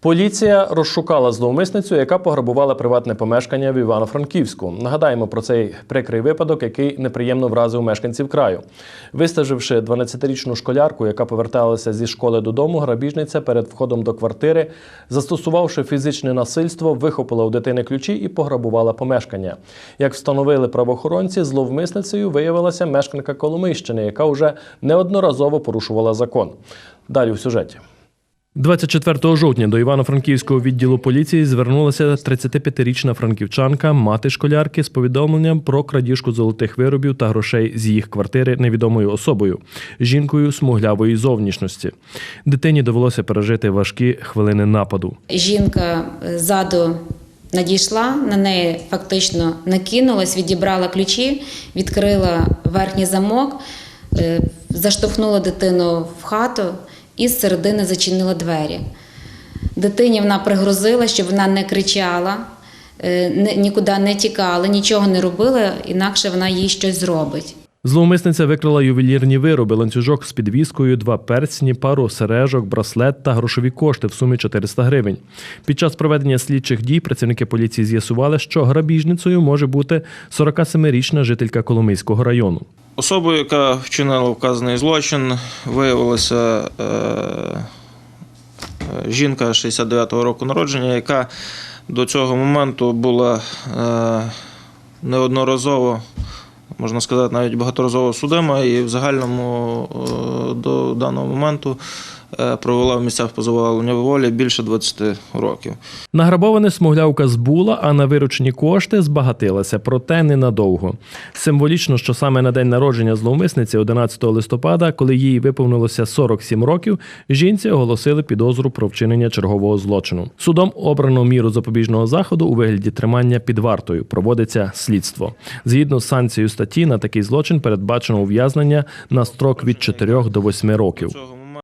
Поліція розшукала зловмисницю, яка пограбувала приватне помешкання в Івано-Франківську. Нагадаємо про цей прикрий випадок, який неприємно вразив мешканців краю. Вистеживши 12-річну школярку, яка поверталася зі школи додому, грабіжниця перед входом до квартири, застосувавши фізичне насильство, вихопила у дитини ключі і пограбувала помешкання. Як встановили правоохоронці, зловмисницею виявилася мешканка Коломийщини, яка вже неодноразово порушувала закон. Далі у сюжеті. 24 жовтня до Івано-Франківського відділу поліції звернулася 35-річна франківчанка, мати школярки, з повідомленням про крадіжку золотих виробів та грошей з їх квартири невідомою особою, жінкою смуглявої зовнішності. Дитині довелося пережити важкі хвилини нападу. Жінка е, ззаду надійшла, на неї фактично накинулась, відібрала ключі, відкрила верхній замок, е, заштовхнула дитину в хату і з середини зачинила двері. Дитині вона пригрозила, щоб вона не кричала, е, нікуди не тікала, нічого не робила, інакше вона їй щось зробить. Зловмисниця викрала ювелірні вироби, ланцюжок з підвіскою, два персні, пару сережок, браслет та грошові кошти в сумі 400 гривень. Під час проведення слідчих дій працівники поліції з'ясували, що грабіжницею може бути 47-річна жителька Коломийського району. Особою, яка вчинила вказаний злочин, виявилася е, е, жінка 69-го року народження, яка до цього моменту була е, неодноразово, можна сказати, навіть багаторазово судима, і в загальному до даного моменту провела в місцях позовалення волі більше 20 років. Награбоване смуглявка збула, а на виручені кошти збагатилася, проте ненадовго. Символічно, що саме на день народження зловмисниці, 11 листопада, коли їй виповнилося 47 років, жінці оголосили підозру про вчинення чергового злочину. Судом обрано міру запобіжного заходу у вигляді тримання під вартою. Проводиться слідство. Згідно з санкцією статті, на такий злочин передбачено ув'язнення на строк від 4 до 8 років.